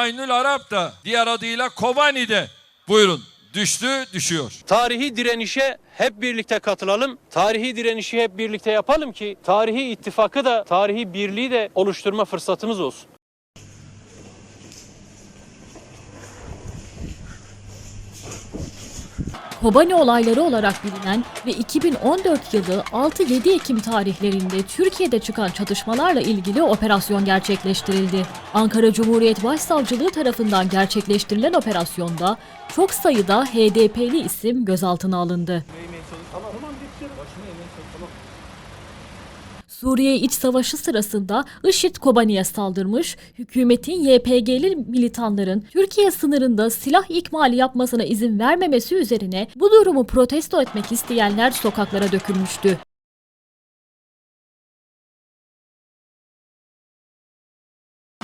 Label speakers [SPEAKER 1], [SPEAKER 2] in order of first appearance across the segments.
[SPEAKER 1] Aynül Arap da diğer adıyla Kobani'de buyurun düştü düşüyor.
[SPEAKER 2] Tarihi direnişe hep birlikte katılalım. Tarihi direnişi hep birlikte yapalım ki tarihi ittifakı da tarihi birliği de oluşturma fırsatımız olsun.
[SPEAKER 3] Kobani olayları olarak bilinen ve 2014 yılı 6-7 Ekim tarihlerinde Türkiye'de çıkan çatışmalarla ilgili operasyon gerçekleştirildi. Ankara Cumhuriyet Başsavcılığı tarafından gerçekleştirilen operasyonda çok sayıda HDP'li isim gözaltına alındı. Suriye İç Savaşı sırasında IŞİD Kobani'ye saldırmış, hükümetin YPG'li militanların Türkiye sınırında silah ikmali yapmasına izin vermemesi üzerine bu durumu protesto etmek isteyenler sokaklara dökülmüştü.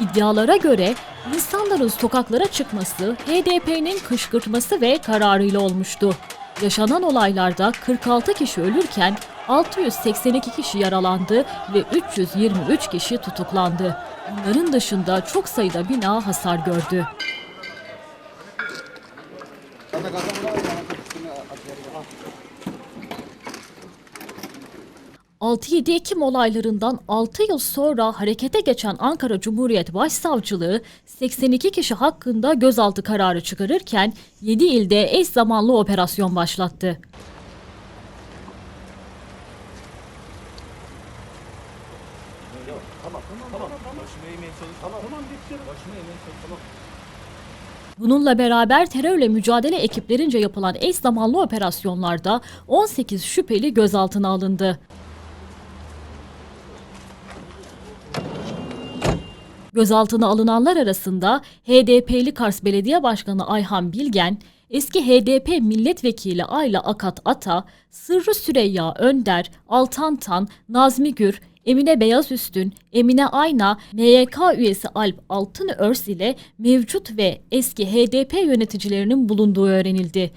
[SPEAKER 3] İddialara göre insanların sokaklara çıkması HDP'nin kışkırtması ve kararıyla olmuştu. Yaşanan olaylarda 46 kişi ölürken 682 kişi yaralandı ve 323 kişi tutuklandı. Bunların dışında çok sayıda bina hasar gördü. 6-7 Ekim olaylarından 6 yıl sonra harekete geçen Ankara Cumhuriyet Başsavcılığı 82 kişi hakkında gözaltı kararı çıkarırken 7 ilde eş zamanlı operasyon başlattı. Bununla beraber terörle mücadele ekiplerince yapılan eş zamanlı operasyonlarda 18 şüpheli gözaltına alındı. Gözaltına alınanlar arasında HDP'li Kars Belediye Başkanı Ayhan Bilgen, eski HDP milletvekili Ayla Akat Ata, Sırrı Süreyya Önder, Altan Tan, Nazmi Gür, Emine Beyazüstün, Emine Ayna, MYK üyesi Alp Altınörs ile mevcut ve eski HDP yöneticilerinin bulunduğu öğrenildi.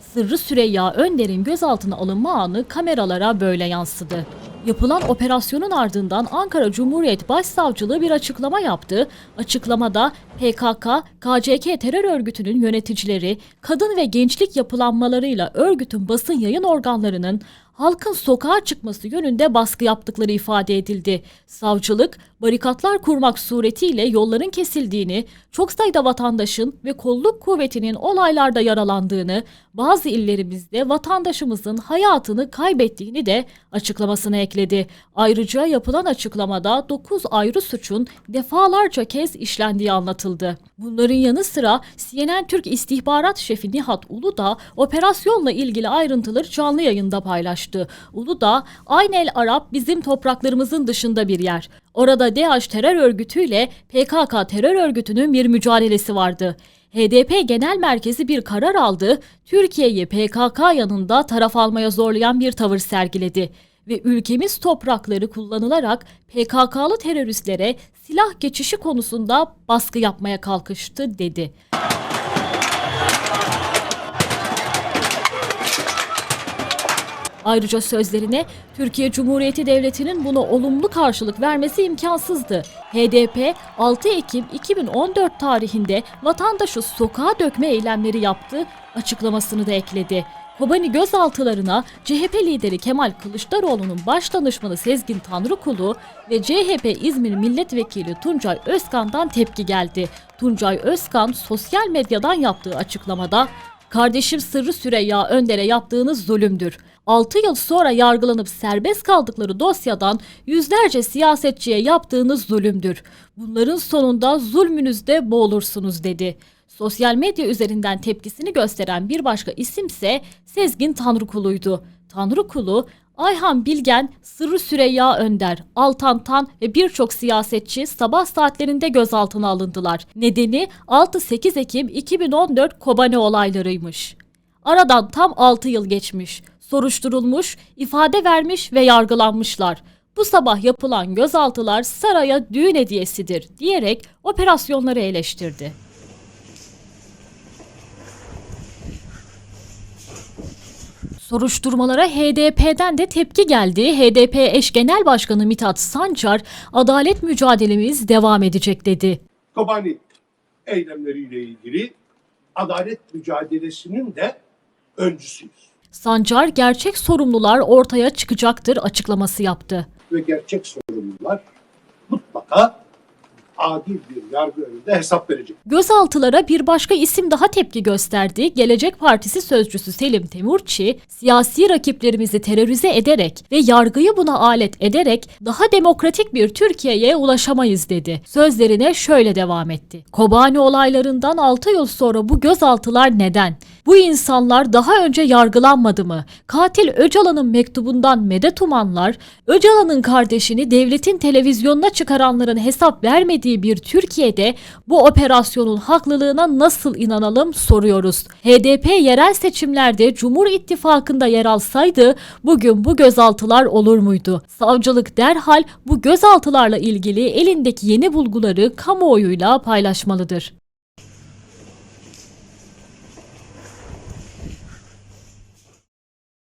[SPEAKER 3] Sırrı Süreyya Önder'in gözaltına alınma anı kameralara böyle yansıdı. Yapılan operasyonun ardından Ankara Cumhuriyet Başsavcılığı bir açıklama yaptı. Açıklamada PKK, KCK terör örgütünün yöneticileri, kadın ve gençlik yapılanmalarıyla örgütün basın yayın organlarının halkın sokağa çıkması yönünde baskı yaptıkları ifade edildi. Savcılık, barikatlar kurmak suretiyle yolların kesildiğini, çok sayıda vatandaşın ve kolluk kuvvetinin olaylarda yaralandığını, bazı illerimizde vatandaşımızın hayatını kaybettiğini de açıklamasına ekledi. Ayrıca yapılan açıklamada 9 ayrı suçun defalarca kez işlendiği anlatıldı. Bunların yanı sıra CNN Türk İstihbarat Şefi Nihat Uludağ operasyonla ilgili ayrıntıları canlı yayında paylaştı. Uludağ, Aynel Arap bizim topraklarımızın dışında bir yer. Orada DAEŞ terör örgütüyle PKK terör örgütünün bir mücadelesi vardı. HDP Genel Merkezi bir karar aldı, Türkiye'yi PKK yanında taraf almaya zorlayan bir tavır sergiledi ve ülkemiz toprakları kullanılarak PKK'lı teröristlere silah geçişi konusunda baskı yapmaya kalkıştı dedi. Ayrıca sözlerine Türkiye Cumhuriyeti Devleti'nin buna olumlu karşılık vermesi imkansızdı. HDP 6 Ekim 2014 tarihinde vatandaşı sokağa dökme eylemleri yaptı açıklamasını da ekledi. Kobani gözaltılarına CHP lideri Kemal Kılıçdaroğlu'nun baş danışmanı Sezgin Tanrıkulu ve CHP İzmir Milletvekili Tuncay Özkan'dan tepki geldi. Tuncay Özkan sosyal medyadan yaptığı açıklamada Kardeşim Sırrı Süreyya Önder'e yaptığınız zulümdür. 6 yıl sonra yargılanıp serbest kaldıkları dosyadan yüzlerce siyasetçiye yaptığınız zulümdür. Bunların sonunda zulmünüzde boğulursunuz dedi. Sosyal medya üzerinden tepkisini gösteren bir başka isimse Sezgin Tanrıkulu'ydu. Tanrıkulu, Ayhan Bilgen, Sırrı Süreyya Önder, Altan Tan ve birçok siyasetçi sabah saatlerinde gözaltına alındılar. Nedeni 6-8 Ekim 2014 Kobane olaylarıymış. Aradan tam 6 yıl geçmiş. Soruşturulmuş, ifade vermiş ve yargılanmışlar. Bu sabah yapılan gözaltılar saraya düğün hediyesidir diyerek operasyonları eleştirdi. Soruşturmalara HDP'den de tepki geldi. HDP eş genel başkanı Mithat Sancar, adalet mücadelemiz devam edecek dedi.
[SPEAKER 4] Kobani eylemleriyle ilgili adalet mücadelesinin de öncüsüyüz.
[SPEAKER 3] Sancar gerçek sorumlular ortaya çıkacaktır açıklaması yaptı.
[SPEAKER 4] Ve gerçek sorumlular mutlaka adil bir yargı önünde hesap verecek.
[SPEAKER 3] Gözaltılara bir başka isim daha tepki gösterdi. Gelecek Partisi sözcüsü Selim Temurçi, siyasi rakiplerimizi terörize ederek ve yargıyı buna alet ederek daha demokratik bir Türkiye'ye ulaşamayız dedi. Sözlerine şöyle devam etti. Kobani olaylarından 6 yıl sonra bu gözaltılar neden? Bu insanlar daha önce yargılanmadı mı? Katil Öcalan'ın mektubundan medet umanlar, Öcalan'ın kardeşini devletin televizyonuna çıkaranların hesap vermediği bir Türkiye'de bu operasyonun haklılığına nasıl inanalım soruyoruz. HDP yerel seçimlerde Cumhur İttifakı'nda yer alsaydı bugün bu gözaltılar olur muydu? Savcılık derhal bu gözaltılarla ilgili elindeki yeni bulguları kamuoyuyla paylaşmalıdır.